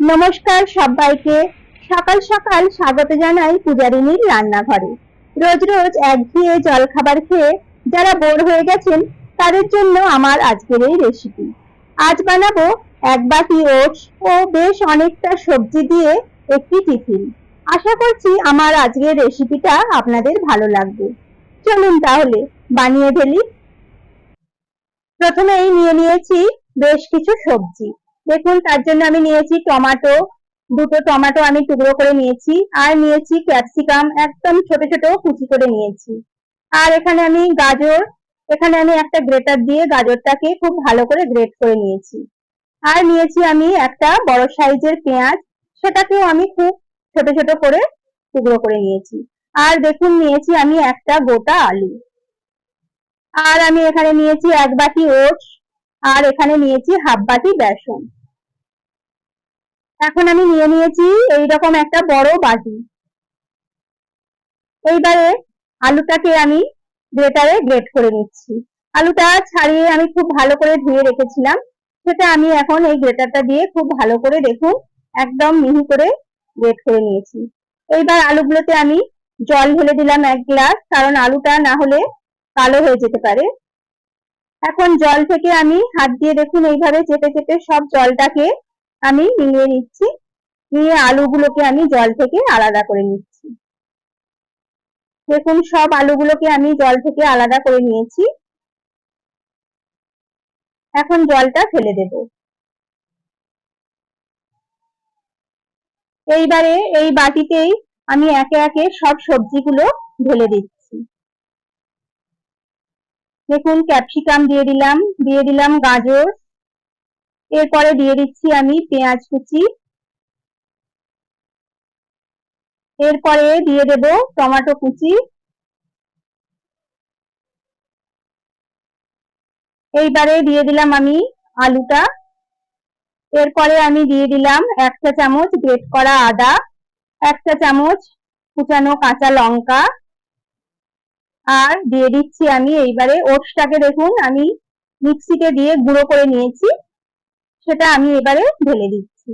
নমস্কার সবাইকে। সকাল সকাল স্বাগত জানাই পূজারিনীর রান্নাঘরে। রোজ রোজ একঘেয়ে জল খাবার খেয়ে যারা বোর হয়ে গেছেন, তাদের জন্য আমার আজকের এই রেসিপি আজ বানাবো এক বাটি ওটস ও বেশ অনেকটা সবজি দিয়ে একটি টিফিন। আশা করছি আমার আজকের রেসিপিটা আপনাদের ভালো লাগবে। চলুন তাহলে বানিয়ে ফেলি। প্রথমেই নিয়ে নিয়েছি বেশ কিছু সবজি। দেখুন, তার জন্য আমি নিয়েছি টমেটো। দুটো টমেটো আমি টুকরো করে নিয়েছি। আর নিয়েছি ক্যাপসিকাম, একদম ছোট ছোট কুচি করে নিয়েছি। আর এখানে আমি গাজর। এখানে আমি একটা গ্রেটার দিয়ে গাজরটাকে খুব ভালো করে গ্রেট করে নিয়েছি। আর নিয়েছি আমি একটা বড় সাইজের পেঁয়াজ। সেটাকেও আমি খুব ছোট ছোট করে টুকরো করে নিয়েছি। আর দেখুন, নিয়েছি আমি একটা গোটা আলু। আর আমি এখানে নিয়েছি এক বাটি ওটস। আর এখানে নিয়েছি হাফ বাটি বেসন। এখন আমি নিয়ে নিয়েছি এইরকম একটা বড় বাটি। এইবারে আলুটাকে আমি গ্রেটারে গ্রেট করে নিচ্ছি। আলুটা ছাড়িয়ে আমি খুব ভালো করে ধুয়ে রেখেছিলাম। সেটা আমি এখন এই গ্রেটারটা দিয়ে খুব ভালো করে দেখুন, একদম মিহি করে গ্রেট করে নিয়েছি। এইবার আলুগুলোতে আমি জল ঢেলে দিলাম এক গ্লাস, কারণ আলুটা না হলে কালো হয়ে যেতে পারে। এখন জল থেকে আমি হাত দিয়ে দেখুন এইভাবে চেপে চেপে সব জলটাকে আমি নিয়ে নিচ্ছি। নিয়ে আলুগুলোকে আমি জল থেকে আলাদা করে নিচ্ছি। দেখুন, সব আলুগুলোকে আমি জল থেকে আলাদা করে নিয়েছি। এখন জলটা ফেলে দেব। এইবারে এই বাটিতেই আমি একে একে সব সবজিগুলো ঢেলে দিচ্ছি। দেখুন ক্যাপসিকাম দিয়ে দিলাম দিয়ে দিলাম গাজর। এরপরে দিয়ে দিচ্ছি আমি পেঁয়াজ কুচি। এরপরে দিয়ে দেব টমেটো কুচি। এইবারে দিয়ে দিলাম আমি আলুটা। এরপরে আমি দিয়ে দিলাম একটা চামচ গ্রেট করা আদা একটা চামচ কুচানো কাঁচা লঙ্কা। আর দিয়ে দিচ্ছি আমি এইবারে ওটসটাকে দেখুন, আমি মিক্সিতে দিয়ে গুঁড়ো করে নিয়েছি। সেটা আমি এবারে ঢেলে দিচ্ছি।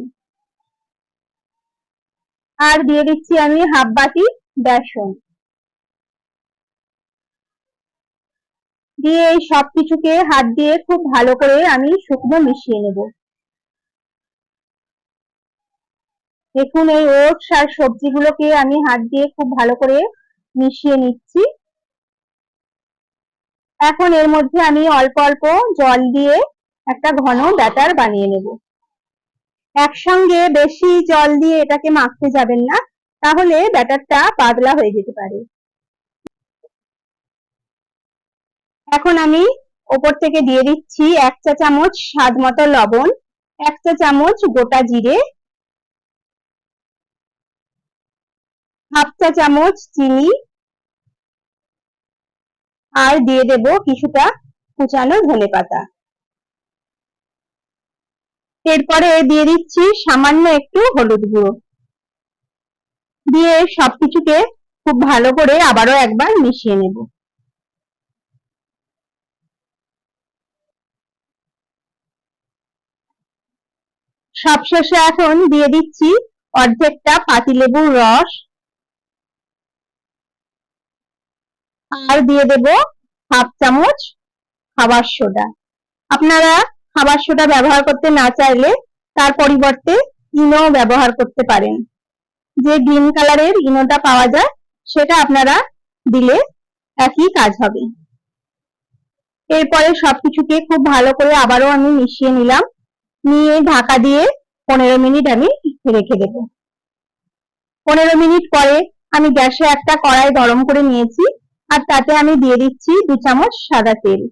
আর দিয়ে দিচ্ছি আমি হাফ বাটি বেসন। দিয়ে এই সব কিছুকে হাত দিয়ে খুব ভালো করে আমি শুকনো মিশিয়ে নেব। দেখুন এই ওটস আর সবজিগুলোকে আমি হাত দিয়ে খুব ভালো করে মিশিয়ে নিচ্ছি। এখন এর মধ্যে আমি অল্প অল্প জল দিয়ে একটা ঘন ব্যাটার বানিয়ে নেব। একসঙ্গে বেশি জল দিয়ে এটাকে মাখতে যাবেন না, তাহলে ব্যাটারটা পাতলা হয়ে যেতে পারে। এখন আমি ওপর থেকে দিয়ে দিচ্ছি এক চা চামচ স্বাদ মতো লবণ, এক চা চামচ গোটা জিরে, হাফ চা চামচ চিনি আর দিয়ে দেব কিছুটা কুচানো ধনে পাতা। এরপরে দিয়ে দিচ্ছি সামান্য একটু হলুদ গুঁড়ো। দিয়ে সবকিছুকে খুব ভালো করে আবারও একবার মিশিয়ে নেব। সবশেষে এখন দিয়ে দিচ্ছি অর্ধেকটা পাতিলেবুর রস। আর দিয়ে দেব হাফ চামচ খাবার সোডা। আপনারা খাবার সোডা ব্যবহার করতে না চাইলে তার পরিবর্তে ইনো ব্যবহার করতে পারেন। যে গ্রিন কালারের ইনোটা পাওয়া যায়, সেটা আপনারা দিলে একই কাজ হবে। এরপরে সবকিছুকে খুব ভালো করে আবারও আমি মিশিয়ে নিলাম। নিয়ে ঢাকা দিয়ে পনেরো মিনিট আমি রেখে দেব। পনেরো মিনিট পরে আমি গ্যাসে একটা কড়াই গরম করে নিয়েছি। আর তাতে আমি দিয়ে দিচ্ছি দু চামচ সাদা তেল।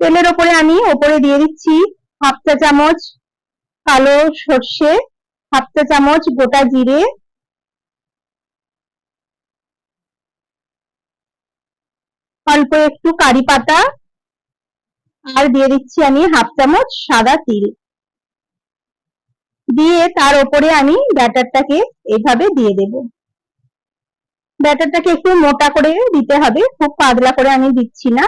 তেলের ওপরে আমি ওপরে দিয়ে দিচ্ছি হাফ চা চামচ কালো সর্ষে, হাফ চা চামচ গোটা জিরে, অল্প একটু কারি পাতা, আর দিয়ে দিচ্ছি আমি হাফ চামচ সাদা তিল। দিয়ে তার ওপরে আমি ব্যাটারটাকে এভাবে দিয়ে দেব। ব্যাটারটাকে একটু মোটা করে দিতে হবে, খুব পাতলা করে আমি দিচ্ছি না।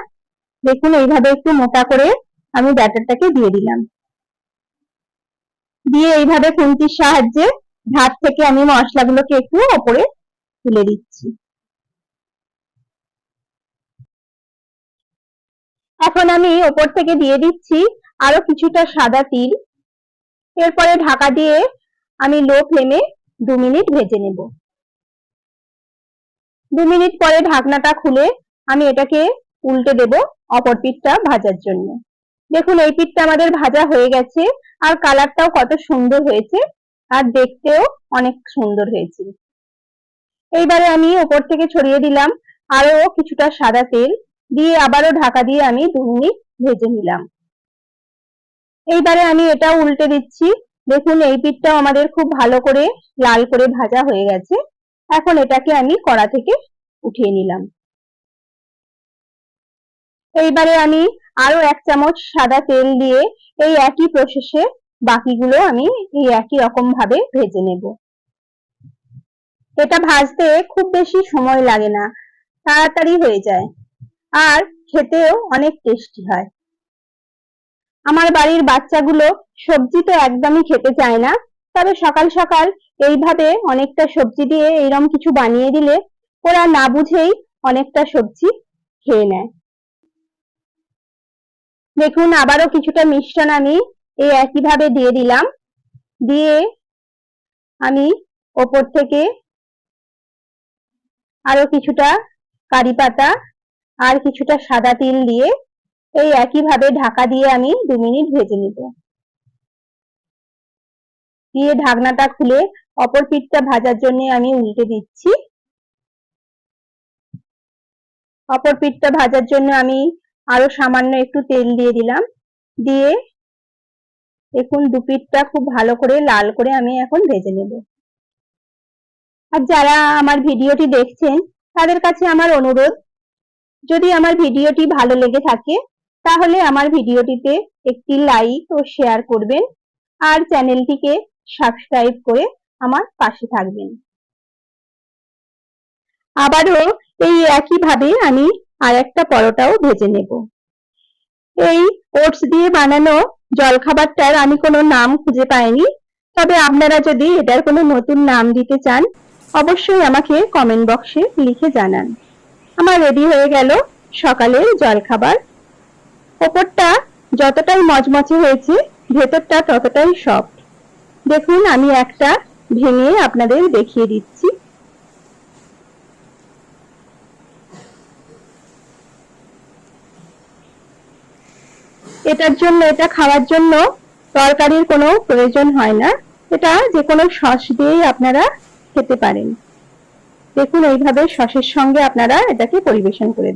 দেখুন, এইভাবে একটু মোটা করে আমি ব্যাটারটাকে দিয়ে দিলাম। দিয়ে এইভাবে খুন্তির সাহায্যে ধার থেকে আমি মশলাগুলোকে একটু ওপরে তুলে দিচ্ছি। এখন আমি ওপর থেকে দিয়ে দিচ্ছি আরও কিছুটা সাদা তিল। এরপরে ঢাকা দিয়ে আমি লো ফ্লেমে দু মিনিট ভেজে নেব। দু মিনিট পরে ঢাকনাটা খুলে আমি এটাকে উল্টে দেব অপর পিঠটা ভাজার জন্য। দেখুন, এই পিঠটা আমাদের ভাজা হয়ে গেছে আর কালারটাও কত সুন্দর হয়েছে আর দেখতেও অনেক সুন্দর হয়েছে। এইবারে আমি ওপর থেকে ছড়িয়ে দিলাম আরও কিছুটা সাদা তেল দিয়ে আবারও ঢাকা দিয়ে আমি দু মিনিট ভেজে নিলাম। এইবারে আমি এটা উল্টে দিচ্ছি। দেখুন, এই পিঠটাও আমাদের খুব ভালো করে লাল করে ভাজা হয়ে গেছে। এখন এটাকে আমি কড়া থেকে উঠিয়ে নিলাম। এইবারে আমি আরও এক চামচ সাদা তেল দিয়ে এই একই প্রসেসে বাকিগুলো আমি এই একই রকম ভাবে ভেজে নেব। এটা ভাজতে খুব বেশি সময় লাগে না, তাড়াতাড়ি হয়ে যায় আর খেতেও অনেক টেস্টি হয়। আমার বাড়ির বাচ্চাগুলো সবজি তো একদমই খেতে চায় না, তবে সকাল সকাল এইভাবে অনেকটা সবজি দিয়ে এইরকম কিছু বানিয়ে দিলে ওরা না বুঝেই অনেকটা সবজি খেয়ে নেয়। দেখুন, আবারও কিছুটা মিশ্রণ আমি এই একইভাবে দিয়ে দিলাম। দিয়ে আমি ওপর থেকে আরও কিছুটা কারি পাতা আর কিছুটা সাদা তিল দিয়ে এই একইভাবে ঢাকা দিয়ে আমি দু মিনিট ভেজে নিব। দিয়ে ঢাকনাটা খুলে অপর পিঠটা ভাজার জন্য আমি উল্টে দিচ্ছি। অপর পিঠটা ভাজার জন্য আমি আরও সামান্য একটু তেল দিয়ে দিলাম। দিয়ে দেখুন দু পিঠটা খুব ভালো করে লাল করে আমি এখন ভেজে নেব। আর যারা আমার ভিডিওটি দেখছেন, তাদের কাছে আমার অনুরোধ, যদি আমার ভিডিওটি ভালো লেগে থাকে, তাহলে আমার ভিডিওটিতে একটি লাইক ও শেয়ার করবেন। আর চ্যানেলটিকে সাবস্ক্রাইব করে আমার পাশে থাকবেন। আবারও এই একইভাবে আমি আর একটা পরোটাও ভেজে নেব। এই ওটস দিয়ে বানানো জলখাবারটার আমি কোনো নাম খুঁজে পাইনি, তবে আপনারা যদি এটার কোনো নতুন নাম দিতে চান, অবশ্যই আমাকে কমেন্ট বক্সে লিখে জানান। আমার রেডি হয়ে গেল সকালের জলখাবার। ওপরটা যতটাই মচমচে হয়েছে, ভেতরটা ততটাই সফট। দেখুন, আমি একটা ভেঙে আপনাদের দেখিয়ে দিচ্ছি। এটার জন্য, এটা খাওয়ার জন্য তরকারির কোনো প্রয়োজন হয় না। এটা যে কোনো সস দিয়েই আপনারা খেতে পারেন। দেখুন, এইভাবে সসের সঙ্গে আপনারা এটাকে পরিবেশন করে